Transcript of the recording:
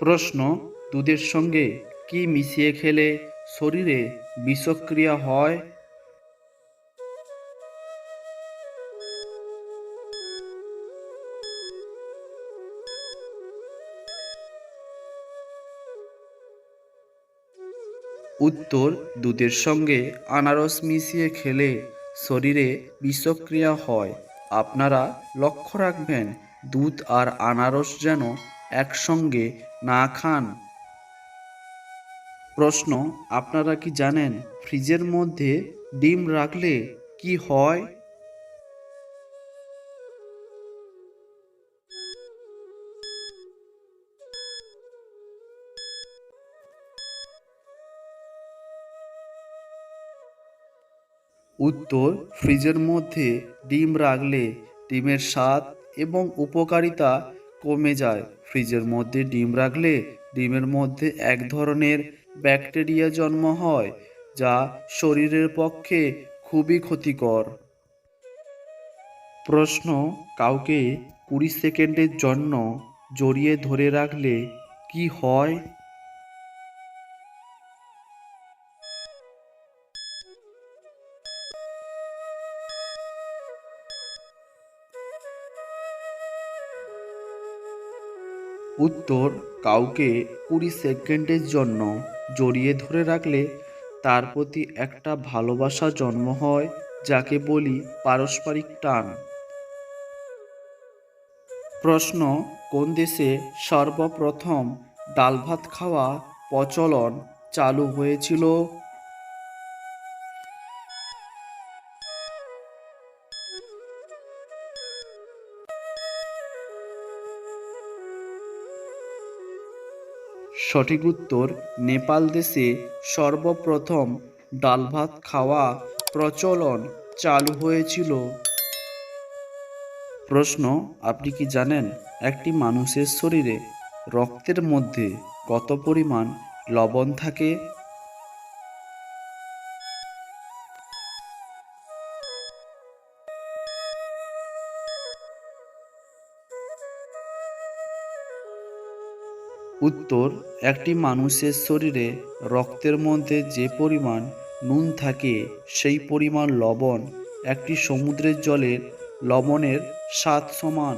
প্রশ্ন দুধের সঙ্গে কি মিশিয়ে খেলে শরীরে বিষক্রিয়া হয়? উত্তর, দুধের সঙ্গে আনারস মিশিয়ে খেলে শরীরে বিষক্রিয়া হয়। আপনারা লক্ষ্য রাখবেন, দুধ আর আনারস যেন একসঙ্গে না খান? প্রশ্ন, আপনারা কি জানেন ফ্রিজের মধ্যে ডিম রাখলে কি হয়? উত্তর, ফ্রিজের মধ্যে ডিম রাখলে ডিমের স্বাদ এবং উপকারিতা কমে যায়। ফ্রিজের মধ্যে ডিম রাখলে ডিমের মধ্যে এক ধরনের ব্যাকটেরিয়া জন্ম হয়, যা শরীরের পক্ষে খুবই ক্ষতিকর। প্রশ্ন, কাউকে কুড়ি সেকেন্ডের জন্য জড়িয়ে ধরে রাখলে কি হয়? উত্তর কাউকে কুড়ি সেকেন্ডের জন্য জড়িয়ে ধরে রাখলে তার প্রতি একটা ভালোবাসা জন্ম হয়, যাকে বলি পারস্পরিক টান। প্রশ্ন, কোন দেশে সর্বপ্রথম ডাল ভাত খাওয়া প্রচলন চালু হয়েছিল? সঠিক উত্তর, নেপাল দেশে সর্বপ্রথম ডাল ভাত খাওয়া প্রচলন চালু হয়েছিল। প্রশ্ন, আপনি কি জানেন একটি মানুষের শরীরে রক্তের মধ্যে কত পরিমাণ লবণ থাকে? উত্তর, একটি মানুষের শরীরে রক্তের মধ্যে যে পরিমাণ নুন থাকে, সেই পরিমাণ লবণ, একটি সমুদ্রের জলের লবণের স্বাদ সমান।